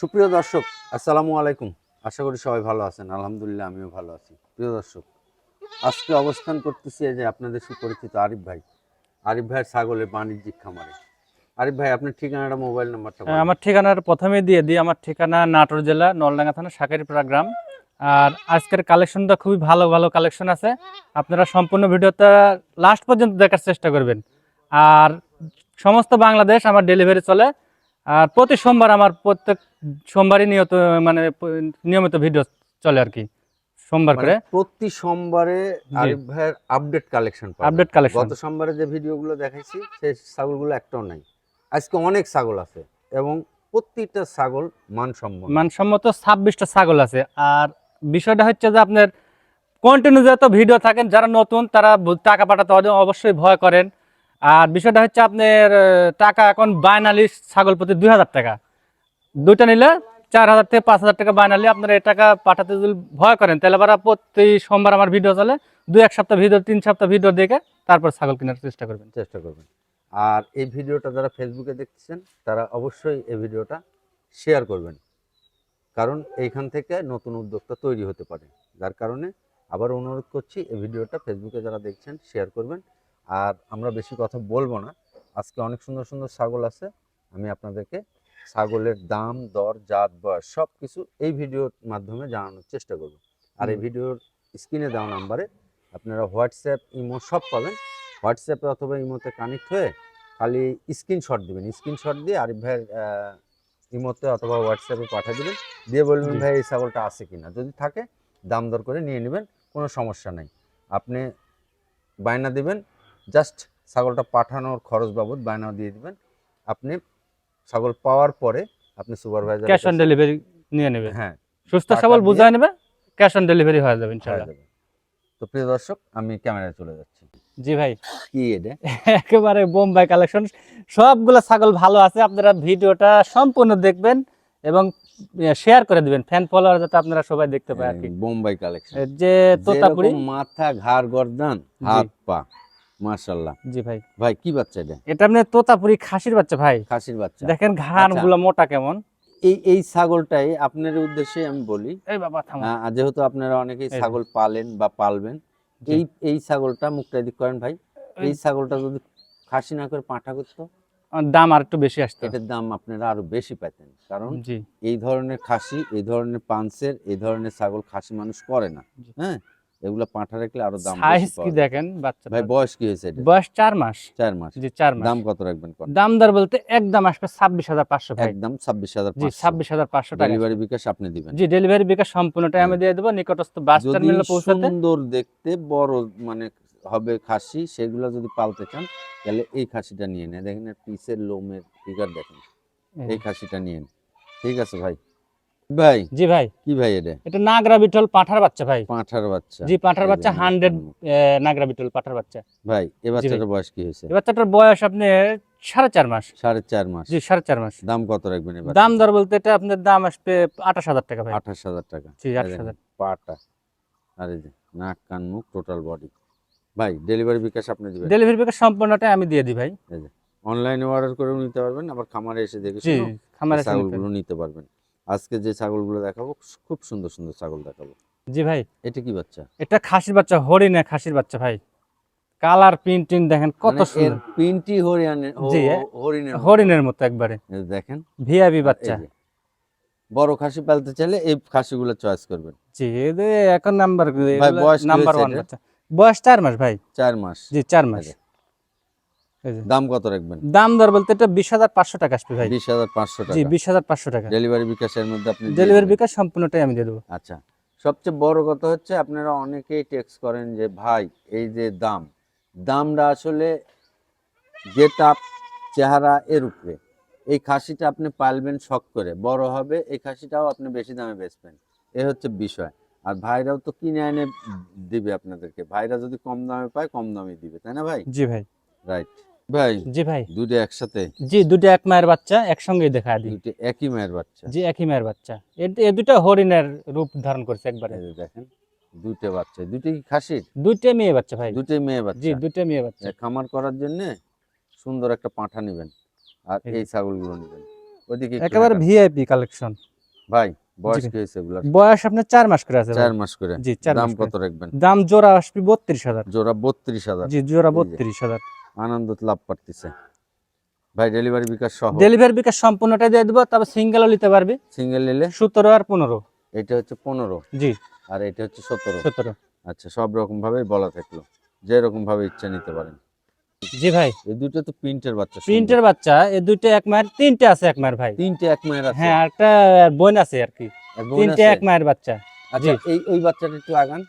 সুপ্রিয় দর্শক, আসসালামু আলাইকুম। আশা করি সবাই ভালো আছেন। আলহামদুলিল্লাহ, আমিও ভালো আছি। প্রিয় দর্শক, আজকে অবস্থান করতেছি যে আপনাদের সুপরিচিত আরিফ ভাই। আরিফ ভাইয়ের ছাগলের বাণিজ্যিক খামারে। আরিফ ভাই, আপনার ঠিকানাটা, মোবাইল নাম্বারটা আমার ঠিকানার প্রথমে দিয়ে দিই। আমার ঠিকানা নাটোর জেলা, নলডাঙ্গা থানা সাকারিপাড়া গ্রাম। আর আজকের কালেকশনটা খুবই ভালো ভালো কালেকশন আছে। আপনারা সম্পূর্ণ ভিডিওটা লাস্ট পর্যন্ত দেখার চেষ্টা করবেন। আর সমস্ত বাংলাদেশ আমার ডেলিভারি চলে। আর প্রতি সোমবার আমার প্রত্যেক সোমবারই নিয়ত মানে নিয়মিত ভিডিও চলে আর কি সোমবার করে। মানে প্রতি সোমবারে আরিফ ভাইয়ের আপডেট কালেকশন আপডেট কালেকশন গত সোমবারে যে ভিডিওগুলো দেখাইছি সেই ছাগলগুলো একটাও নাই। আজকে অনেক ছাগল আছে এবং প্রত্যেকটা ছাগল মানসম্মত। মানসম্মত ছাব্বিশটা ছাগল আছে। আর বিষয়টা হচ্ছে যে আপনার কন্টিনিউ যত ভিডিও থাকেন যারা নতুন তারা টাকা পাঠাতে অবশ্যই ভয় করেন। আর বিষয়টা হচ্ছে আপনার টাকা এখন বাইনালি ছাগল প্রতি দুই হাজার টাকা। দুইটা নিলে চার হাজার থেকে পাঁচ হাজার টাকা বাইনালি আপনারা এই টাকা পাঠাতে যদি ভয় করেন, তাহলে আবার প্রতি সোমবার আমার ভিডিও চলে। দুই এক সপ্তাহ ভিডিও তিন সপ্তাহ ভিডিও দেখে তারপর ছাগল কেনার চেষ্টা করবেন। চেষ্টা করবেন। আর এই ভিডিওটা যারা ফেসবুকে দেখছেন, তারা অবশ্যই এই ভিডিওটা শেয়ার করবেন। কারণ এইখান থেকে নতুন উদ্যোক্তা তৈরি হতে পারে। যার কারণে আবার অনুরোধ করছি, এই ভিডিওটা ফেসবুকে যারা দেখছেন শেয়ার করবেন। আর আমরা বেশি কথা বলব না। আজকে অনেক সুন্দর সুন্দর ছাগল আছে। আমি আপনাদেরকে ছাগলের দাম দর জাত বয়স সব কিছু এই ভিডিওর মাধ্যমে জানানোর চেষ্টা করব। আর এই ভিডিওর স্ক্রিনে দেওয়া নাম্বারে আপনারা হোয়াটসঅ্যাপ ইমো সব পাবেন। হোয়াটসঅ্যাপে অথবা ইমোতে কানেক্ট হয়ে খালি স্ক্রিনশট দিবেন। স্ক্রিনশট দিয়ে আরিফ ভাইয়ের ইমোতে অথবা হোয়াটসঅ্যাপে পাঠিয়ে দেবেন। দিয়ে বলবেন ভাই এই ছাগলটা আছে কি না যদি থাকে দাম দর করে নিয়ে নেবেন কোনো সমস্যা নেই। আপনি বায়না দিবেন জাস্ট ছাগলটা পাঠানোর খরচ বাবদ বায়না দিয়ে দিবেন। আপনি ছাগল পাওয়ার পরে আপনি সুপারভাইজার ক্যাশ অন ডেলিভারি নিয়ে নেবে। হ্যাঁ সুস্থ দিয়ে- বুঝায় নেবে ক্যাশ অন ডেলিভারি হয়ে যাবে ইনশাল্লাহ। যাবে। তো প্রিয় দর্শক আমি ক্যামেরায় চলে যাচ্ছি। জি ভাই। কি এটা? একেবারে বোম্বাই কালেকশন সবগুলো ছাগল ভালো আছে আপনারা ভিডিওটা সম্পূর্ণ দেখবেন এবং শেয়ার করে দিবেন। ফ্যান ফলোয়ার যাতে আপনারা সবাই দেখতে পায় আর কি। বোম্বাই কালেকশন যে তোতাপুরি। মাথা ঘাড় গর্দান হাত পা। মাশাল্লাহ জি ভাই। ভাই কি বাচ্চা এটা? এটা আপনি তোতাপুরি খাসির বাচ্চা ভাই। খাসির বাচ্চা। দেখেন ঘাড়গুলো মোটা কেমন। এই এই ছাগলটাই আপনার উদ্দেশ্যে আমি বলি। এই বাবা থামো। যেহেতু আপনারা অনেকেই ছাগল পালেন বা পালবেন এই এই ছাগলটা মুখটা এদিক করেন ভাই। এই ছাগলটা যদি খাসি না করে পাঁঠা করতো? দাম আর একটু বেশি আসতো। এটার দাম আপনারা আরও বেশি পেতেন কারণ এই ধরনের খাসি এই ধরনের পাঞ্চের এই ধরনের ছাগল খাসি মানুষ করে না। হ্যাঁ? এগুলো পাঁঠা রাখলে আরও দাম সাইজ কি দেখেন বাচ্চা ভাই বয়স কি হয়েছে এটা? বয়স চার মাস। চার মাস। জি চার মাস। দাম কত রাখবেন কোন? দাম দর বলতে একদম আসবে ছাব্বিশ হাজার পাঁচশো ভাই একদম ছাব্বিশ হাজার জি ছাব্বিশ হাজার পাঁচশো টাকা। ডেলিভারি বিকাশ আপনি দিবেন। জি ডেলিভারি বিকাশ সম্পূর্ণটাই আমি দিয়ে দেবো। নিকটস্থ বাস টার্মিনালে পৌঁছাতে। সুন্দর দেখতে বড় মানে হবে খাসি সেগুলো যদি পালতে চান তাহলে এই খাসিটা নিয়ে নেন। দেখেন পিসের লোমের ফিগার দেখেন। এই খাসিটা নিয়ে নেন। ঠিক আছে ভাই? ভাই? জি ভাই। কি ভাই এটা? এটা নাগরা বিটল পাঠার বাচ্চা ভাই। পাঁঠার বাচ্চা। জি পাঠার বাচ্চা নাক হান্ড্রেড কান মুখ। নাগরা বিটল পাঠার বাচ্চা। ভাই এ ভাই। বাচ্চাটার বয়স কি হয়েছে? এই বাচ্চাটার বয়স আপনি সাড়ে চার মাস। সাড়ে চার মাস। জি সাড়ে চার মাস। দাম কত রাখবেন এবার দাম দর বলতে এটা আপনার দাম আসবে আঠাশ হাজার টাকা ভাই। আঠাশ হাজার টাকা। জি এই আঠাশ হাজার। পাটা। আর এই নাক কান মুখ টোটাল বডি ভাই ডেলিভারি বিকাশ আপনি দিবেন? ডেলিভারি বিকাশ সম্পূর্ণটাই আমি দিয়ে দিই ভাই। অনলাইনে অর্ডার করেও নিতে পারবেন আবার খামারে এসে দেখে খামারে এই ছাগলগুলো নিতে পারবেন। আজকে যে ছাগলগুলো দেখাবো খুব সুন্দর সুন্দর ছাগল দেখাবো। জি ভাই। এটা কি বাচ্চা? এটা খাসির বাচ্চা হরিণে খাসির বাচ্চা ভাই। কালার প্রিন্টিং দেখেন কত মানে সুন্দর। প্রিন্টি হরিণের মতো। হরিণের মতো একবারে। দেখেন। ভিআইপি বাচ্চা। বড় খাসি পালতে চাইলে এই খাসিগুলো চয়েস করবেন। জি এখন নাম্বার নাম্বার ওয়ান বাচ্চা। বয়স চার মাস ভাই। চার মাস। জি চার মাস। দাম কত রাখবেন? দাম দর বলতে এটা বিশ হাজার পাঁচশো টাকা আসবে ভাই। বিশ হাজার পাঁচশো টাকা। বিশ হাজার পাঁচশো টাকা। ডেলিভারি বিকাশের মধ্যে আপনি ডেলিভারি বিকাশ সম্পূর্ণটাই আমি দিয়ে দেবো। আচ্ছা সবচেয়ে বড় কথা হচ্ছে আপনারা অনেকেই টেক্সট করেন যে ভাই এই যে দাম দামটা আসলে গেট আপ চেহারা এর উপরে এই খাসিটা আপনি পালবেন শখ করে বড় হবে এই খাসিটাও আপনি বেশি দামে বেচবেন। এ হচ্ছে বিষয়। আর ভাইরাও তো কিনে এনে দিবে আপনাদেরকে। ভাইরা যদি কম দামে পায় কম দামে দিবে তাই না ভাই? জি ভাই। রাইট ভাই জি ভাই। দুটো একসাথে? জি দুটো এক মায়ের বাচ্চা একসঙ্গেই দেখা দিই। দুটো একই মায়ের বাচ্চা? জি একই মায়ের বাচ্চা। এ- দুটো হরিণের রূপ ধারণ করছে একবারে। দেখেন দুটো বাচ্চা। দুটো কি খাসির? দুইটা মেয়ে বাচ্চা ভাই। দুটোই মেয়ে বাচ্চা। জি দুইটা মেয়ে বাচ্চা। খামার করার জন্য সুন্দর একটা পাঁঠা নেবেন আর এই- ছাগলগুলো নেবেন। ওইদিকে একেবারে। ভিআইপি কালেকশন ভাই বয়স কি হয়েছে বয়স আপনার চার মাস করে আছে। চার মাস করে। জি দাম কত রাখবেন? দাম জোড়া আসবে বত্রিশ হাজার। জোড়া বত্রিশ হাজার। জি জোড়া এই যে। বত্রিশ হাজার। আনন্দ লাভ পারতেছে ভাই ডেলিভারি বিকাশ সহ। ডেলিভারি বিকাশ সম্পূর্ণটা দিয়ে দেবো তবে সিঙ্গেলও নিতে পারবি। সিঙ্গেল নিলে? সতেরো আর পনেরো। এটা হচ্ছে পনেরো। জি। আর এটা হচ্ছে সতেরো। সতেরো। আচ্ছা সব রকম ভাবে বলা থাকল। ভাবে ইচ্ছা নিতে পারেন। জি ভাই। এই দুটো তো প্রিন্টের বাচ্চা প্রিন্টের বাচ্চা এই দুইটা এক মায়ের তিনটে আছে এক মায়ের ভাই। তিনটে এক মায়ের আছে। হ্যাঁ একটা বোন আছে আর কি। তিনটে এক মায়ের বাচ্চা। আচ্ছা। এই ওই বাচ্চাটা একটু আগান।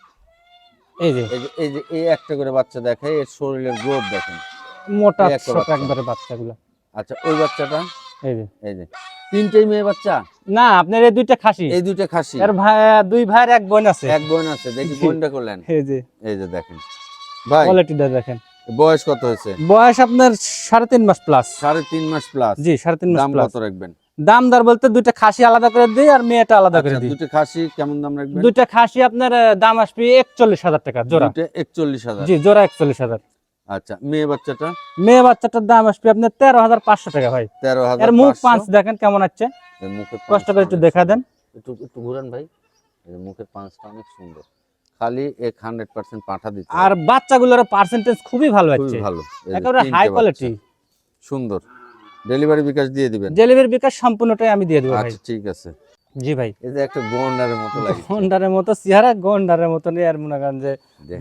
এই যে। এই যে এই একটা করে বাচ্চা দেখে এর শরীরের গ্রোথ দেখেন। মোটা ছোট একবারে বাচ্চাগুলো। আচ্ছা ওই বাচ্চাটা? এই যে। এই যে। তিনটেই মেয়ে বাচ্চা? না আপনার এই দুইটা খাসি। এই দুইটা খাসি? এর ভাই দুই ভাইয়ের এক বোন আছে। এক বোন আছে দেখি বোনটা করলেন এই যে। এই যে দেখেন। ভাই কোয়ালিটিটা দেখেন। বয়স কত হয়েছে? বয়স আপনার সাড়ে তিন মাস প্লাস সাড়ে তিন মাস প্লাস জি সাড়ে তিন মাস প্লাস কত রাখবেন? দাম দর বলতে দুইটা খাসি আলাদা করে দিই আর মেয়েটা আলাদা করে আচ্ছা, দিই। দুটো খাসি কেমন দাম রাখবেন? দুইটা খাসি আপনার দাম আসবে একচল্লিশ হাজার টাকা জোড়া। একচল্লিশ হাজার। জি জোড়া একচল্লিশ হাজার। আচ্ছা মেয়ে বাচ্চাটা? মেয়ে বাচ্চাটার দাম আসবে আপনার তেরো হাজার পাঁচশো টাকা ভাই। তেরো হাজার মুখ পাঁচ দেখেন কেমন আছে। কষ্ট করে একটু দেখা দেন। একটু একটু ঘুরান ভাই। মুখের পাঁচটা অনেক সুন্দর। খালি এক হান্ড্রেড পার্সেন্ট পাঠা দিতে আর বাচ্চাগুলোর পার্সেন্টেজ খুবই ভালো ভালো। একেবারে হাই কোয়ালিটি সুন্দর। ডেলিভারি বিকাশ দিয়ে দিবেন। ডেলিভারি বিকাশ সম্পূর্ণটাই আমি দিয়ে দেবো আচ্ছা ঠিক আছে। জি ভাই। এই যে একটা গন্ডারের মতো লাগে গন্ডারের মতো চেহারা গন্ডারের মতো নেই আর মনে করেন যে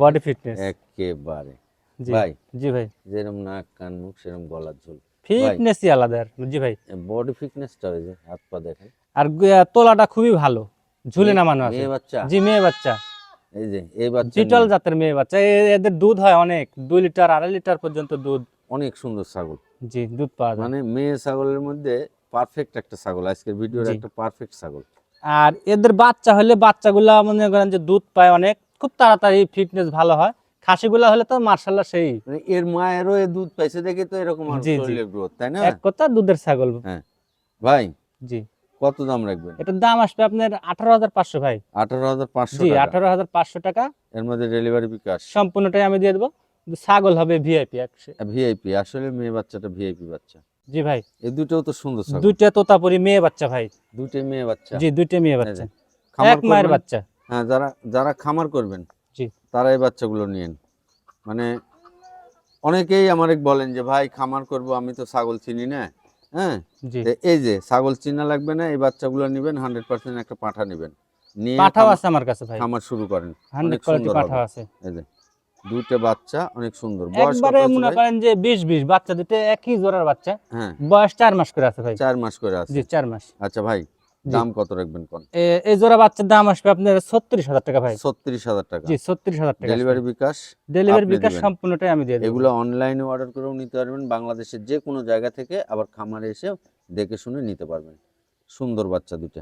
বডি ফিটনেস একেবারে। ভাই জি ভাই। যেরকম নাক কান মুখ সেরকম গলার ঝোল। ফিটনেসই আলাদা আর জি ভাই। বডি ফিটনেসটা ওই যে হাত পা দেখেন। আর তোলাটা খুবই ভালো। ঝুলে নামানো আছে। মেয়ে বাচ্চা। জি মেয়ে বাচ্চা। এই যে এই বাচ্চা চিটল জাতের মেয়ে বাচ্চা। এদের দুধ হয় অনেক। দুই লিটার আড়াই লিটার পর্যন্ত দুধ। অনেক সুন্দর ছাগল। জি দুধ পাওয়া যায়। মানে মেয়ে ছাগলের মধ্যে পারফেক্ট একটা ছাগল। আজকের ভিডিওর একটা পারফেক্ট ছাগল। আর এদের বাচ্চা হলে বাচ্চাগুলা মনে করেন যে দুধ পায় অনেক। খুব তাড়াতাড়ি ফিটনেস ভালো হয়। খাসিগুলা হলে তো মার্শাল্লাহ সেই। মানে এর মায়েরও এ দুধ পাইছে দেখে তো এরকম। শরীরের গ্রোথ তাই না? এক কথা দুধের ছাগল। ভাই জি। কত দাম রাখবেন? এটার দাম আসবে আপনার আঠারো হাজার পাঁচশো ভাই। আঠারো হাজার পাঁচশো জি আঠারো হাজার পাঁচশো টাকা। এর মধ্যে ডেলিভারি বিকাশ সম্পূর্ণটাই আমি দিয়ে দেবো। ছাগল হবে ভিআইপি ভিআইপি আসলে মেয়ে বাচ্চাটা ভিআইপি বাচ্চা। জি ভাই। এই দুটোও তো সুন্দর ছাগল। দুইটা তোতাপুরি মেয়ে বাচ্চা ভাই। দুটোই মেয়ে বাচ্চা। জি দুইটা মেয়ে বাচ্চা। এক মায়ের বাচ্চা। হ্যাঁ যারা যারা খামার করবেন জি। তারা এই বাচ্চাগুলো নিয়েন মানে অনেকেই আমারে বলেন যে ভাই খামার করব আমি তো ছাগল চিনি না। হ্যাঁ? এই যে ছাগল চিনা লাগবে না এই বাচ্চাগুলো নেবেন হান্ড্রেড পার্সেন্ট একটা পাঠা নেবেন। নিয়ে পাঠাও আছে আমার কাছে ভাই। খামার শুরু করেন। অনেক সুন্দর হবে। আছে। এই যে দুইটা বাচ্চা অনেক সুন্দর। বয়স একবারে মনে করেন যে বাচ্চা দুটো একই জোড়ার বাচ্চা। হ্যাঁ। বয়স চার মাস করে আছে ভাই। মাস করে আছে। জি মাস। আচ্ছা ভাই। দাম কত রাখবেন কোন? এই জোড়া বাচ্চার দাম আসবে আপনার ছত্রিশ হাজার টাকা ভাই। ছত্রিশ হাজার টাকা। জি ছত্রিশ হাজার টাকা ডেলিভারি বিকাশ ডেলিভারি বিকাশ সম্পূর্ণটাই আমি দিয়ে দেবো। এগুলো অনলাইনে অর্ডার করেও নিতে পারবেন বাংলাদেশের যে কোনো জায়গা থেকে আবার খামারে এসে দেখে শুনে নিতে পারবেন। সুন্দর বাচ্চা দুটো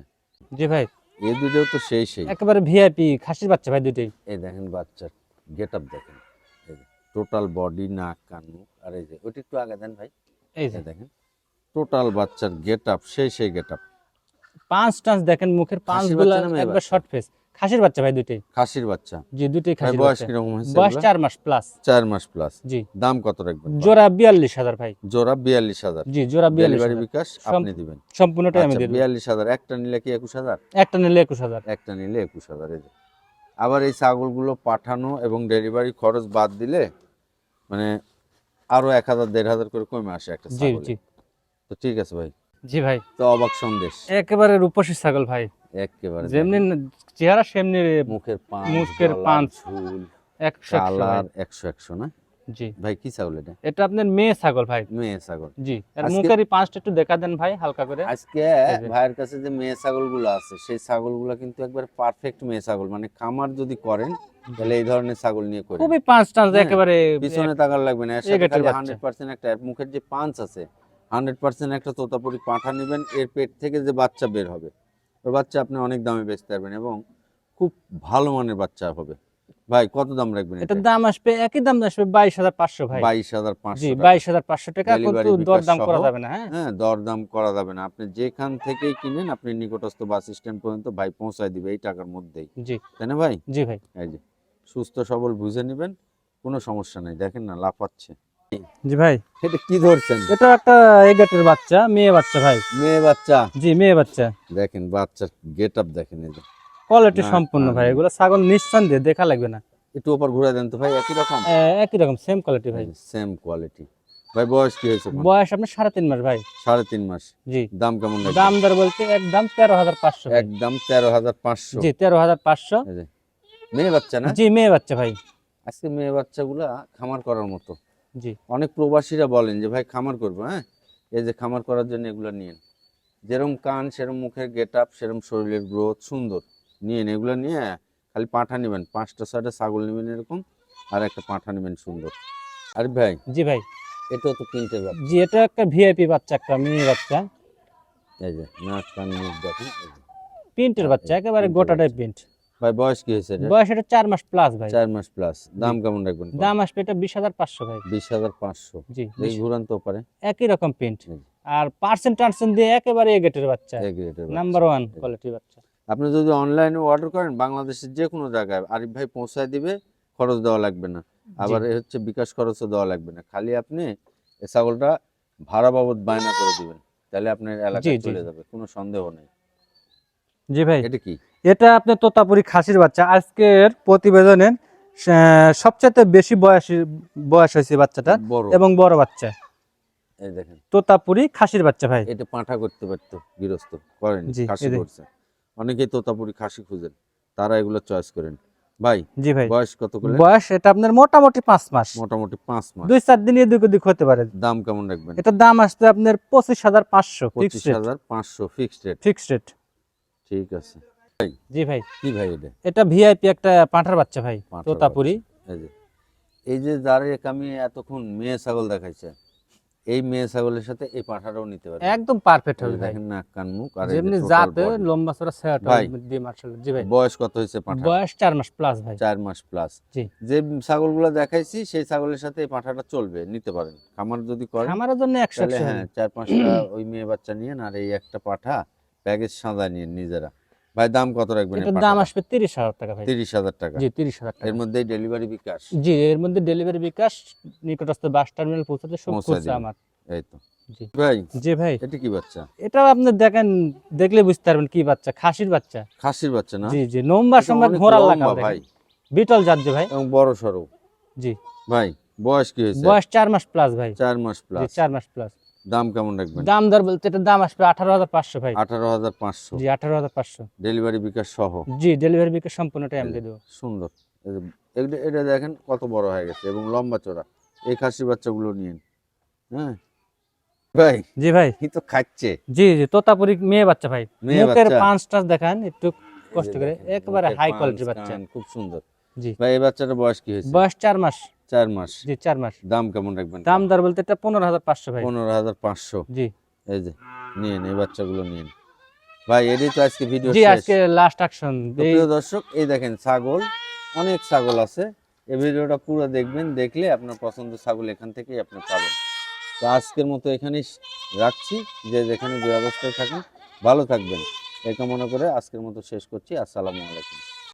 জি ভাই। এই দুটো তো সেই সেই। একেবারে ভিআইপি খাসির বাচ্চা ভাই দুটোই এই দেখেন বাচ্চার গেট আপ দেখেন টোটাল বডি নাক কান মুখ আর এই যে ওটা একটু আগে দেন ভাই। এই যে। দেখেন টোটাল বাচ্চার গেট আপ সেই সেই গেট আপ পাঁচ টান্স দেখেন মুখের পাঁচগুলা একবার শর্ট ফেস খাসির বাচ্চা ভাই দুটোই খাসির বাচ্চা। জি দুটোই ভাই খাসির বয়স বাচ্চা। কীরকম হয়েছে বয়স এগুলা? চার মাস প্লাস চার মাস প্লাস জি। দাম কত রাখবেন? জোড়া বিয়াল্লিশ হাজার ভাই। জোড়া বিয়াল্লিশ হাজার। জি জোড়া বিয়াল্লিশ ডেলিভারি হাজার। বিকাশ সম- আপনি দিবেন। সম্পূর্ণটাই আমি আচ্ছা, দেবো। বিয়াল্লিশ হাজার একটা নিলে কি একুশ হাজার? একটা নিলে একুশ হাজার। একটা নিলে একুশ হাজার এই যে। আবার এই ছাগলগুলো পাঠানো এবং ডেলিভারি খরচ বাদ দিলে মানে আরও এক হাজার দেড় হাজার করে কমে আসে একটা ছাগল। জি জি। তো ঠিক আছে ভাই। জি ভাই। তো অবাক সন্দেশ। একেবারে রূপসী ছাগল ভাই। একেবারে যেমনি চেহারা সেমনি মুখের পাঁচ মুখের পাঁচ। ঝুল একশো একশো ভাই। কালার একশো একশো না? জি। ভাই কি ছাগল এটা? এটা আপনার মেয়ে ছাগল ভাই। মেয়ে ছাগল। জি। আজকে- পাঁচটা একটু দেখা দেন ভাই হালকা করে। আজকে ভাইয়ের কাছে যে মেয়ে ছাগলগুলো আছে সেই ছাগলগুলো কিন্তু একবার পারফেক্ট মেয়ে ছাগল। মানে খামার যদি করেন তাহলে এই ধরনের ছাগল নিয়ে করেন। খুবই পাঁচ হ্যাঁ, একেবারে পিছনে তাকার লাগবে না এর সাথে গেটের খালি বাচ্চা। হান্ড্রেড পার্সেন্ট একটা মুখের যে পাঁচ আছে হান্ড্রেড পার্সেন্ট একটা তোতাপুরি পাঁঠা নেবেন এর পেট থেকে যে বাচ্চা বের হবে ওই বাচ্চা আপনি অনেক দামে বেচতে পারবেন এবং খুব ভালো মানের বাচ্চা হবে। ভাই কত দাম রাখবেন এটার? দাম আসবে একই দাম আসবে বাইশ হাজার পাঁচশো ভাই। বাইশ হাজার জি পাঁচশো বাইশ হাজার পাঁচশো টাকা কিন্তু দরদাম করা যাবে না হ্যাঁ। হ্যাঁ দরদাম করা যাবে না। আপনি যেখান থেকেই কিনেন আপনি নিকটস্থ বাস স্ট্যান্ড পর্যন্ত ভাই পৌঁছায় দিবে এই টাকার মধ্যেই। জি। তাই না ভাই? জি ভাই। এই যে সুস্থ সবল বুঝে নেবেন কোনো সমস্যা নেই। দেখেন না লাফাচ্ছে। জি ভাই। এটা কি ধরছেন? এটা একটা এগেটের বাচ্চা মেয়ে বাচ্চা ভাই। মেয়ে বাচ্চা? জি মেয়ে বাচ্চা। দেখেন বাচ্চার গেট আপ দেখেন এই কোয়ালিটি সম্পূর্ণ ভাই। এগুলো ছাগল নিঃসন্দেহে দেখা লাগবে না। একটু ওপর ঘুরে দেন তো ভাই একই রকম? একই রকম সেম কোয়ালিটি ভাই। সেম কোয়ালিটি ভাই বয়স কি হয়েছে বয়স আপনার সাড়ে তিন মাস ভাই। সাড়ে তিন মাস। জি। দাম কেমন দাম দর বলতে একদম তেরো হাজার পাঁচশো একদম তেরো হাজার পাঁচশো। জি তেরো হাজার পাঁচশো। মেয়ে বাচ্চা না? জি মেয়ে বাচ্চা ভাই। আজকে মেয়ে বাচ্চাগুলা খামার করার মতো। জি। অনেক প্রবাসীরা বলেন যে ভাই খামার করব হ্যাঁ? এই যে খামার করার জন্য এগুলো নিয়েন। যেরম কান সেরম মুখের গেট আপ সেরম শরীরের গ্রোথ সুন্দর। নিয়েন এগুলো নিয়ে খালি পাঁঠা নেবেন। পাঁচটা সাইডে ছাগল নেবেন এরকম আর একটা পাঁঠা নেবেন সুন্দর। আর ভাই জি ভাই। এটাও তো কিনতে পারবে জি এটা একটা ভিআইপি বাচ্চা একটা মেয়ে বাচ্চা। এই যে নাক কান মুখ দেখেন প্রিন্টের বাচ্চা একেবারে প্রিন্টের গোটাটাই প্রিন্ট। ভাই বয়স কি হয়েছে এটা? বয়স এটা চার মাস প্লাস ভাই। চার মাস প্লাস দাম কেমন রাখবেন দাম আসবে এটা বিশ হাজার পাঁচশো ভাই। বিশ হাজার পাঁচশো। জি ঘুরান তো পারে? একই রকম আর পার্সেন্ট টার্সেন্ট দিয়ে একেবারে এ গেটের বাচ্চা। নাম্বার ওয়ান কোয়ালিটির বাচ্চা। আপনি যদি অনলাইনে অর্ডার করেন বাংলাদেশের যে কোনো জায়গায় আরিফ ভাই পৌঁছায় দিবে খরচ দেওয়া লাগবে না। আবার হচ্ছে বিকাশ খরচও দেওয়া লাগবে না। খালি আপনি এই ছাগলটা ভাড়া বাবদ বায়না করে দিবেন। তাহলে আপনার এলাকায় চলে যাবে কোনো সন্দেহ নেই। জি ভাই। এটা কি? এটা আপনার তোতাপুরি খাসির বাচ্চা। আজকের প্রতিবেদনের সবচেয়ে বেশি বয়স বয়স হয়েছে বাচ্চাটা এবং বড় বাচ্চা। এই দেখেন। তোতাপুরি খাসির বাচ্চা ভাই। এটা পাঁঠা করতে পারতো গৃহস্থ করেন জি, খাসি করছে। অনেকেই তোতাপুরি খাসি খুঁজেন তারা এগুলো চয়েস করেন। ভাই জি ভাই। বয়স কত করে? বয়স এটা আপনার মোটামুটি মাস। মোটামুটি মাস। দুই চার দিন হতে পারে। দাম কেমন রাখবেন? এটার দাম আপনার পঁচিশ হাজার পাঁচশো পঁচিশ ফিক্সড রেট হাজার পাঁচশো ফিক্সড রেট ফিক্সড রেট ঠিক আছে। জি ভাই। কি ভাই এটা? এটা ভিআইপি একটা পাঁঠার বাচ্চা ভাই তোতাপুরি। এই যে যার আমি এতক্ষণ মেয়ে ছাগল দেখাইছে এই মেয়ে ছাগলের সাথে এই পাঁঠাটাও নিতে পারে একদম পারফেক্ট হবে দেখেন নাক কান মুখ আর যেমনি জাতে লম্বা চড়া সেট ভাই। দিয়ে মার্শাল জি ভাই। বয়স কত হয়েছে পাঁঠা বয়স চার মাস প্লাস ভাই। চার মাস প্লাস জি। যে ছাগলগুলো দেখাইছি সেই ছাগলের সাথে এই পাঁঠাটা চলবে নিতে পারেন। খামার যদি করেন আমাদের জন্য একশো তাহলে একশো। হ্যাঁ চার পাঁচটা ওই মেয়ে বাচ্চা নিয়েন আর এই একটা পাঠা প্যাকেজ সাদা নিয়ে নিজেরা। ভাই দাম কত রাখবেন এটার দাম আসবে তিরিশ হাজার টাকা ভাই। তিরিশ হাজার টাকা। জি তিরিশ হাজার টাকা। এর মধ্যেই ডেলিভারি বিকাশ? জি এর মধ্যে ডেলিভারি বিকাশ নিকটস্থ বাস টার্মিনাল পৌঁছাতে সব খুঁজছে আমার। এই তো। জি। ভাই জি ভাই। এটা কি বাচ্চা? এটাও আপনি দেখেন দেখলে বুঝতে পারবেন কি বাচ্চা খাসির বাচ্চা। খাসির বাচ্চা না? জি জি নম্বর এটা ঘোড়ার লম্বা লাগা ভাই। বিটল জাত যে ভাই। এবং বড় সড়ো জি। ভাই বয়স কি হয়েছে? বয়স চার মাস প্লাস ভাই। চার মাস জি প্লাস চার মাস প্লাস দাম কেমন রাখবেন? দাম দর বলতে এটার দাম আসবে আঠারো হাজার পাঁচশো ভাই। আঠারো হাজার পাঁচশো। জি আঠারো হাজার পাঁচশো। ডেলিভারি বিকাশ সহ? জি ডেলিভারি বিকাশ সম্পূর্ণটাই আমি দেবো। সুন্দর। এটা এটা দেখেন কত বড় হয়ে গেছে এবং লম্বা চড়া এই খাসি বাচ্চাগুলো নিন হ্যাঁ? ভাই জি ভাই। ই তো খাচ্ছে। জি জি তোতাপুরি মেয়ে বাচ্চা ভাই। মেয়ে মুখের বাচ্চা। পাঁচ টাচ দেখান একটু কষ্ট করে। একেবারে হাই পাঁচ, কোয়ালিটির বাচ্চা খুব সুন্দর। জি। ভাই এই বাচ্চাটার বয়স কি হয়েছে? বয়স চার মাস। চার মাস। জি চার মাস। দাম কেমন রাখবেন? দাম দর বলতে এটা পনেরো হাজার পাঁচশো ভাই। পনেরো হাজার পাঁচশো। জি। এই যে নিন এই বাচ্চাগুলো নিন ভাই এটাই তো আজকে ভিডিও জি আজকে লাস্ট অ্যাকশন প্রিয় দর্শক এই দেখেন ছাগল অনেক ছাগল আছে। এই ভিডিওটা পুরো দেখবেন দেখলে আপনার পছন্দ ছাগল এখান থেকেই আপনি পাবেন। তো আজকের মতো এখানেই রাখছি। যে যেখানে যে অবস্থায় থাকেন ভালো থাকবেন। এই কামনা করে আজকের মতো শেষ করছি। আসসালামু আলাইকুম।